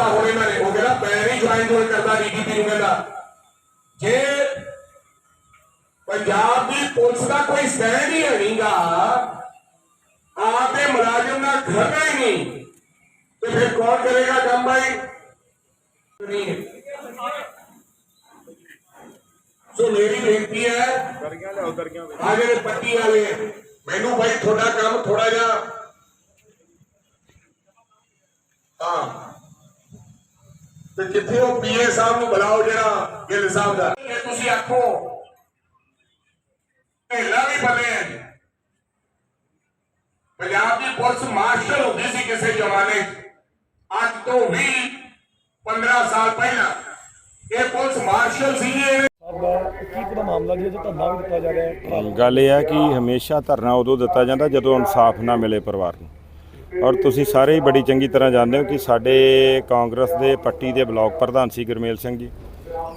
ਕਰਤਾ ਹੁਣ ਇਹਨਾਂ ਨੇ ਉਹ ਕਹਿੰਦਾ ਮੈਂ ਨਹੀਂ ਜੁਆਇਨ ਜੁਆਇਨ ਕਰਦਾ ਡੀਜੀਪੀ ਨੂੰ ਕਹਿੰਦਾ। ਜੇ ਪੰਜਾਬ ਦੀ ਪੁਲਿਸ ਦਾ ਕੋਈ ਸਟੈਂਡ ਹੀ ਨਹੀਂਗਾ ਆਪੇ ਮੁਲਾਜ਼ਮ ਨਾਲ ਖੜਨਾ ਹੀ ਨਹੀਂ, ਤੇ ਫਿਰ ਕੌਣ ਕਰੇਗਾ ਕੰਮ ਭਾਈ ਨਹੀਂ। ਸੋ ਮੇਰੀ ਬੇਨਤੀ ਹੈ ਦਰਗੀਆਂ ਲਿਆਓ ਦਰਗੀਆਂ ਆ ਜਿਹੜੇ ਪੱਟੀ ਵਾਲੇ, ਮੈਨੂੰ ਭਾਈ ਤੁਹਾਡਾ ਕੰਮ ਥੋੜਾ ਜਿਹਾ, ਹਾਂ। ਤੇ ਕਿੱਥੇ ਉਹ ਪੀਏ ਸਾਹਿਬ ਨੂੰ ਬੁਲਾਓ ਜਿਹੜਾ ਗਿੱਲ ਸਾਹਿਬ ਦਾ। ਇਹ ਤੁਸੀਂ ਆਖੋ। ਪਹਿਲਾਂ ਵੀ ਬਣੇ ਪੰਜਾਬ ਦੀ ਪੁਲਿਸ ਮਾਰਸ਼ਲ ਹੁੰਦੀ ਸੀ ਕਿਸੇ ਜ਼ਮਾਨੇ ਅੱਜ ਤੋਂ 20 15 ਸਾਲ ਪਹਿਲਾਂ ਇਹ ਪੁਲਿਸ ਮਾਰਸ਼ਲ ਸੀ ਇਹ। ਸਾਡਾ ਕੀ ਪਤਾ ਮਾਮਲਾ ਜੀ ਜੋ ਧਰਨਾ ਵੀ ਦਿੱਤਾ ਜਾ ਰਿਹਾ ਹੈ ਗੱਲ ਇਹ ਹੈ ਕਿ ਹਮੇਸ਼ਾ ਧਰਨਾ ਉਦੋਂ ਦਿੱਤਾ ਜਾਂਦਾ ਜਦੋਂ ਇਨਸਾਫ ਨਾ ਮਿਲੇ ਪਰਿਵਾਰ ਨੂੰ। ਔਰ ਤੁਸੀਂ ਸਾਰੇ ਹੀ ਬੜੀ ਚੰਗੀ ਤਰ੍ਹਾਂ ਜਾਣਦੇ ਹੋ ਕਿ ਸਾਡੇ ਕਾਂਗਰਸ ਦੇ ਪੱਟੀ ਦੇ ਬਲਾਕ ਪ੍ਰਧਾਨ ਸੀ ਗੁਰਮੇਲ ਸਿੰਘ ਜੀ।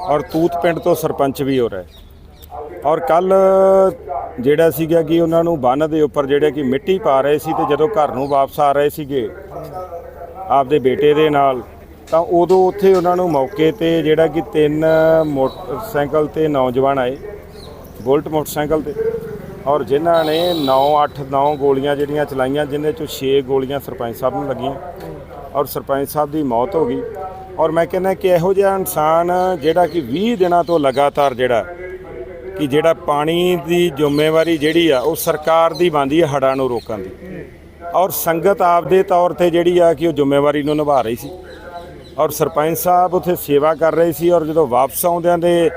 ਔਰ ਤੂਤ ਪਿੰਡ ਤੋਂ ਸਰਪੰਚ ਵੀ ਹੋ ਰਹੇ। ਔਰ ਕੱਲ ਜਿਹੜਾ ਸੀਗਾ ਕਿ ਉਹਨਾਂ ਨੂੰ ਬੰਨ ਦੇ ਉੱਪਰ ਜਿਹੜੇ ਕਿ ਮਿੱਟੀ ਪਾ ਰਹੇ ਸੀ ਤੇ ਜਦੋਂ ਘਰ ਨੂੰ ਵਾਪਸ ਆ ਰਹੇ ਸੀਗੇ ਆਪਦੇ ਬੇਟੇ ਦੇ ਨਾਲ, ਤਾਂ ਉਦੋਂ ਉੱਥੇ ਉਹਨਾਂ ਨੂੰ ਮੌਕੇ ਤੇ ਜਿਹੜਾ ਕਿ ਤਿੰਨ ਮੋਟਰਸਾਈਕਲ ਤੇ ਨੌਜਵਾਨ ਆਏ, ਬੁਲਟ ਮੋਟਰਸਾਈਕਲ ਤੇ। ਔਰ ਜਿਨ੍ਹਾਂ ਨੇ 9 8 9 ਗੋਲੀਆਂ ਜਿਹੜੀਆਂ ਚਲਾਈਆਂ, ਜਿਨ੍ਹਾਂ ਚੋਂ 6 ਗੋਲੀਆਂ ਸਰਪੰਚ ਸਾਹਿਬ ਨੂੰ ਲੱਗੀਆਂ ਔਰ ਸਰਪੰਚ ਸਾਹਿਬ ਦੀ ਮੌਤ ਹੋ ਗਈ। ਔਰ ਮੈਂ ਕਹਿੰਦਾ ਕਿ ਇਹੋ ਜਿਹਾ ਇਨਸਾਨ ਜਿਹੜਾ ਕਿ 20 ਦਿਨਾਂ ਤੋਂ ਲਗਾਤਾਰ ਜਿਹੜਾ ਕਿ ਜਿਹੜਾ ਪਾਣੀ ਦੀ ਜ਼ਿੰਮੇਵਾਰੀ ਜਿਹੜੀ ਆ, ਉਹ ਸਰਕਾਰ ਦੀ ਬਣਦੀ ਹੈ ਹੜ੍ਹਾਂ ਨੂੰ ਰੋਕਣ ਦੀ। ਔਰ ਸੰਗਤ ਆਪਦੇ ਤੌਰ ਤੇ ਜਿਹੜੀ ਆ ਕਿ ਉਹ ਜ਼ਿੰਮੇਵਾਰੀ ਨੂੰ ਨਿਭਾ ਰਹੀ ਸੀ। ਔਰ ਸਰਪੰਚ ਸਾਹਿਬ ਉੱਥੇ ਸੇਵਾ ਕਰ ਰਹੇ ਸੀ ਔਰ ਜਦੋਂ ਵਾਪਸ ਆਉਂਦਿਆਂ ਦੇ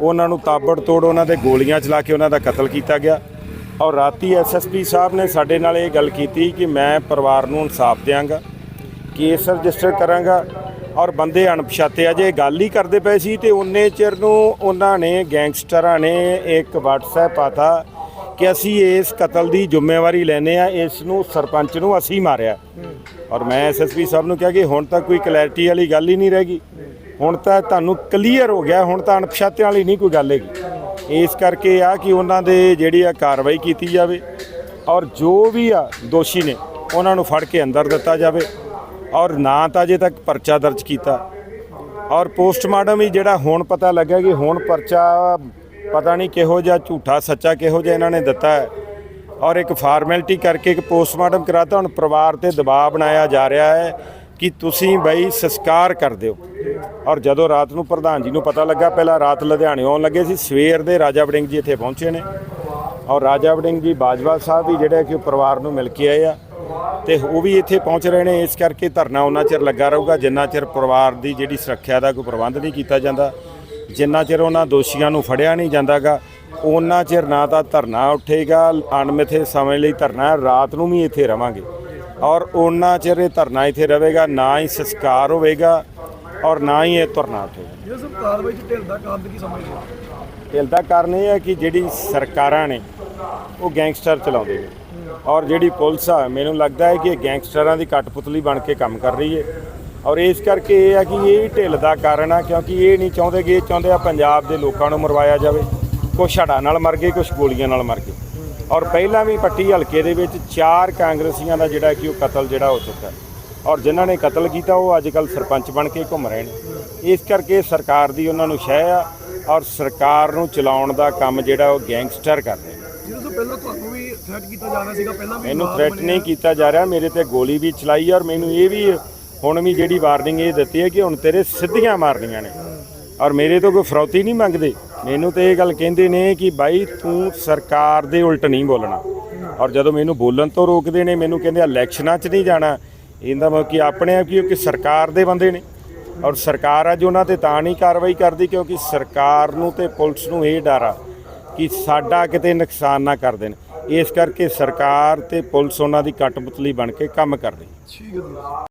ਉਹਨਾਂ ਨੂੰ ਤਾਬੜ ਤੋੜ ਉਹਨਾਂ ਦੇ ਗੋਲੀਆਂ ਚਲਾ ਕੇ ਉਹਨਾਂ ਦਾ ਕਤਲ ਕੀਤਾ ਗਿਆ। ਔਰ ਰਾਤੀ ਐਸਐਸਪੀ ਸਾਹਿਬ ਨੇ ਸਾਡੇ ਨਾਲ ਇਹ ਗੱਲ ਕੀਤੀ ਕਿ ਮੈਂ ਪਰਿਵਾਰ ਨੂੰ ਇਨਸਾਫ ਦਿਆਂਗਾ, ਕੇਸ ਰਜਿਸਟਰ ਕਰਾਂਗਾ ਔਰ ਬੰਦੇ ਅਣਪਛਾਤੇ ਅਜੇ ਗੱਲ ਹੀ ਕਰਦੇ ਪਏ ਸੀ ਤੇ ਉਨੇ ਚਿਰ ਨੂੰ ਉਹਨਾਂ ਨੇ ਗੈਂਗਸਟਰਾਂ ਨੇ ਇੱਕ WhatsApp ਪਾਤਾ ਕਿ ਅਸੀਂ ਇਸ ਕਤਲ ਦੀ ਜ਼ਿੰਮੇਵਾਰੀ ਲੈਨੇ ਆ, ਇਸ ਨੂੰ ਸਰਪੰਚ ਨੂੰ ਅਸੀਂ ਮਾਰਿਆ। ਔਰ ਮੈਂ ਐਸਐਸਪੀ ਸਾਹਿਬ ਨੂੰ ਕਿਹਾ ਕਿ ਹੁਣ ਤਾਂ ਕੋਈ ਕਲੈਰਿਟੀ ਵਾਲੀ ਗੱਲ ਹੀ ਨਹੀਂ ਰਹਿ ਗਈ। ਹੁਣ ਤਾਂ ਤੁਹਾਨੂੰ ਕਲੀਅਰ ਹੋ ਗਿਆ, ਹੁਣ ਤਾਂ ਅਣਪਛਾਤਿਆਂ ਵਾਲੀ ਨਹੀਂ ਕੋਈ ਗੱਲ ਹੈਗੀ। ਇਸ ਕਰਕੇ ਆ ਕਿ ਉਹਨਾਂ ਦੇ ਜਿਹੜੀ ਆ ਕਾਰਵਾਈ ਕੀਤੀ ਜਾਵੇ ਔਰ ਜੋ ਵੀ ਆ ਦੋਸ਼ੀ ਨੇ, ਉਹਨਾਂ ਨੂੰ ਫੜ ਕੇ ਅੰਦਰ ਦਿੱਤਾ ਜਾਵੇ ਔਰ ਨਾ ਤਾਂ ਅਜੇ ਤੱਕ ਪਰਚਾ ਦਰਜ ਕੀਤਾ। ਔਰ ਪੋਸਟਮਾਰਟਮ ਹੀ ਜਿਹੜਾ ਹੁਣ ਪਤਾ ਲੱਗਾ ਕਿ ਹੁਣ ਪਰਚਾ ਪਤਾ ਨਹੀਂ ਕਿਹੋ ਜਿਹਾ ਝੂਠਾ ਸੱਚਾ ਕਿਹੋ ਜਿਹਾ ਇਹਨਾਂ ਨੇ ਦਿੱਤਾ ਹੈ ਔਰ ਇੱਕ ਫਾਰਮੈਲਿਟੀ ਕਰਕੇ ਇੱਕ ਪੋਸਟਮਾਰਟਮ ਕਰਾਤਾ, ਹੁਣ ਪਰਿਵਾਰ ਤੇ ਦਬਾਅ ਬਣਾਇਆ ਜਾ ਰਿਹਾ ਹੈ। ਕਿ ਤੁਸੀਂ ਬਈ ਸੰਸਕਾਰ ਕਰ ਦਿਓ ਔਰ ਜਦੋਂ ਰਾਤ ਨੂੰ ਪ੍ਰਧਾਨ ਜੀ ਨੂੰ ਪਤਾ ਲੱਗਾ, ਪਹਿਲਾਂ ਰਾਤ ਲੁਧਿਆਣੇ ਆਉਣ ਲੱਗੇ ਸੀ, ਸਵੇਰ ਦੇ ਰਾਜਾ ਵੜਿੰਗ ਜੀ ਇੱਥੇ ਪਹੁੰਚੇ ਨੇ। ਔਰ ਰਾਜਾ ਵੜਿੰਗ ਜੀ ਬਾਜਵਾ ਸਾਹਿਬ ਵੀ ਜਿਹੜੇ ਕਿ ਉਹ ਪਰਿਵਾਰ ਨੂੰ ਮਿਲ ਕੇ ਆਏ ਆ। ਤੇ ਉਹ ਵੀ ਇੱਥੇ ਪਹੁੰਚ ਰਹੇ ਨੇ, ਇਸ ਕਰਕੇ ਧਰਨਾ ਉਹਨਾਂ ਚਿਰ ਲੱਗਾ ਰਹੂਗਾ, ਜਿੰਨਾ ਚਿਰ ਪਰਿਵਾਰ ਦੀ ਜਿਹੜੀ ਸੁਰੱਖਿਆ ਦਾ ਕੋਈ ਪ੍ਰਬੰਧ ਨਹੀਂ ਕੀਤਾ ਜਾਂਦਾ, ਜਿੰਨਾ ਚਿਰ ਉਹਨਾਂ ਦੋਸ਼ੀਆਂ ਨੂੰ ਫੜਿਆ ਨਹੀਂ ਜਾਂਦਾਗਾ ਉਹਨਾਂ ਚਿਰ ਨਾ ਤਾਂ ਧਰਨਾ ਉੱਠੇਗਾ, ਅਣਮਿੱਥੇ ਸਮੇਂ ਲਈ ਧਰਨਾ ਰਾਤ ਨੂੰ ਵੀ ਇੱਥੇ ਰਵਾਂਗੇ। ਔਰ ਉਹਨਾਂ ਚਿਰ ਇਹ ਧਰਨਾ ਇੱਥੇ ਰਹੇਗਾ ਨਾ ਹੀ ਸੰਸਕਾਰ ਹੋਵੇਗਾ ਔਰ ਨਾ ਹੀ ਇਹ ਧਰਨਾ ਇਹ ਸਭ ਕਾਰਵਾਈ ਚ ਢਿੱਲ ਦਾ ਕਾਰਨ ਕੀ ਸਮਝਦੇ ਢਿੱਲ ਦਾ ਕਾਰਨ ਇਹ ਹੈ ਕਿ ਜਿਹੜੀ ਸਰਕਾਰਾਂ ਨੇ ਉਹ ਗੈਂਗਸਟਰ ਚਲਾਉਂਦੇ ਨੇ। ਔਰ ਜਿਹੜੀ ਪੁਲਿਸ ਆ ਮੈਨੂੰ ਲੱਗਦਾ ਹੈ ਕਿ ਇਹ ਗੈਂਗਸਟਰਾਂ ਦੀ ਕਠਪੁਤਲੀ ਬਣ ਕੇ ਕੰਮ ਕਰ ਰਹੀ ਹੈ। ਔਰ ਇਸ ਕਰਕੇ ਇਹ ਹੈ ਕਿ ਇਹ ਢਿੱਲ ਦਾ ਕਾਰਨ ਆ ਕਿਉਂਕਿ ਇਹ ਨਹੀਂ ਚਾਹੁੰਦੇ ਕਿ ਇਹ ਚਾਹੁੰਦੇ ਆ ਪੰਜਾਬ ਦੇ ਲੋਕਾਂ ਨੂੰ ਮਰਵਾਇਆ ਜਾਵੇ। ਕੁਛ ਹੜਾਂ ਨਾਲ ਮਰ ਗਏ ਕੁਛ ਗੋਲੀਆਂ ਨਾਲ ਮਰ ਗਏ। ਔਰ ਪਹਿਲਾਂ ਵੀ ਪੱਟੀ ਹਲਕੇ ਦੇ ਵਿੱਚ ਚਾਰ ਕਾਂਗਰਸੀਆਂ ਦਾ ਜਿਹੜਾ ਕਿ ਉਹ ਕਤਲ ਜਿਹੜਾ ਹੋ ਚੁੱਕਾ ਹੈ। ਔਰ ਜਿਨ੍ਹਾਂ ਨੇ ਕਤਲ ਕੀਤਾ ਉਹ ਅੱਜ ਕੱਲ ਸਰਪੰਚ ਬਣ ਕੇ ਘੁੰਮ ਰਹੇ ਨੇ। ਇਸ ਕਰਕੇ ਸਰਕਾਰ ਦੀ ਉਹਨਾਂ ਨੂੰ ਸ਼ਹਿ ਆ ਔਰ ਸਰਕਾਰ ਨੂੰ ਚਲਾਉਣ ਦਾ ਕੰਮ ਜਿਹੜਾ ਉਹ ਗੈਂਗਸਟਰ ਕਰ ਰਹੇ ਨੇ। ਜਿਹਦੇ ਤੋਂ ਪਹਿਲਾਂ ਤੁਹਾਨੂੰ ਵੀ ਥ੍ਰੈਟ ਕੀਤਾ ਜਾ ਰਿਹਾ ਸੀਗਾ ਪਹਿਲਾਂ ਵੀ ਮੈਨੂੰ ਥ੍ਰੈਟ। ਨਹੀਂ ਕੀਤਾ ਜਾ ਰਿਹਾ ਮੇਰੇ ਤੇ ਗੋਲੀ ਵੀ ਚਲਾਈ ਔਰ ਮੈਨੂੰ ਇਹ ਵੀ ਹੁਣ ਵੀ ਜਿਹੜੀ ਵਾਰਨਿੰਗ ਇਹ ਦਿੱਤੀ ਹੈ ਕਿ ਹੁਣ ਤੇਰੇ ਸਿੱਧੀਆਂ ਮਾਰਨੀਆਂ ਨੇ। ਔਰ ਮੇਰੇ ਤੋਂ ਕੋਈ ਫਰੌਤੀ ਨਹੀਂ ਮੰਗਦੇ। ਮੈਨੂੰ ਤੇ ਇਹ ਗੱਲ ਕਹਿੰਦੇ ਨੇ ਕਿ ਬਾਈ ਤੂੰ ਸਰਕਾਰ ਦੇ ਉਲਟ ਨਹੀਂ ਬੋਲਣਾ। ਔਰ ਜਦੋਂ ਮੈਨੂੰ ਬੋਲਣ ਤੋਂ ਰੋਕਦੇ ਨੇ, ਮੈਨੂੰ ਕਹਿੰਦੇ ਇਲੈਕਸ਼ਨਾਂ 'ਚ ਨਹੀਂ ਜਾਣਾ। ਇਹਦਾ ਮਤਲਬ ਕਿ ਆਪਣੇ ਆਪ ਕਿਉਂਕਿ ਸਰਕਾਰ ਦੇ ਬੰਦੇ ਨੇ। ਔਰ ਸਰਕਾਰ ਅੱਜ ਉਹਨਾਂ ਤੇ ਤਾਂ ਨਹੀਂ ਕਾਰਵਾਈ ਕਰਦੀ ਕਿਉਂਕਿ ਸਰਕਾਰ ਨੂੰ ਤੇ ਪੁਲਿਸ ਨੂੰ ਇਹ ਡਰ ਆ ਕਿ ਸਾਡਾ ਕਿਤੇ ਨੁਕਸਾਨ ਨਾ ਕਰ ਦੇਣ। ਇਸ ਕਰਕੇ ਸਰਕਾਰ ਤੇ ਪੁਲਿਸ ਉਹਨਾਂ ਦੀ ਕਟਪੁਤਲੀ ਬਣ ਕੇ ਕੰਮ ਕਰਦੀ ਠੀਕ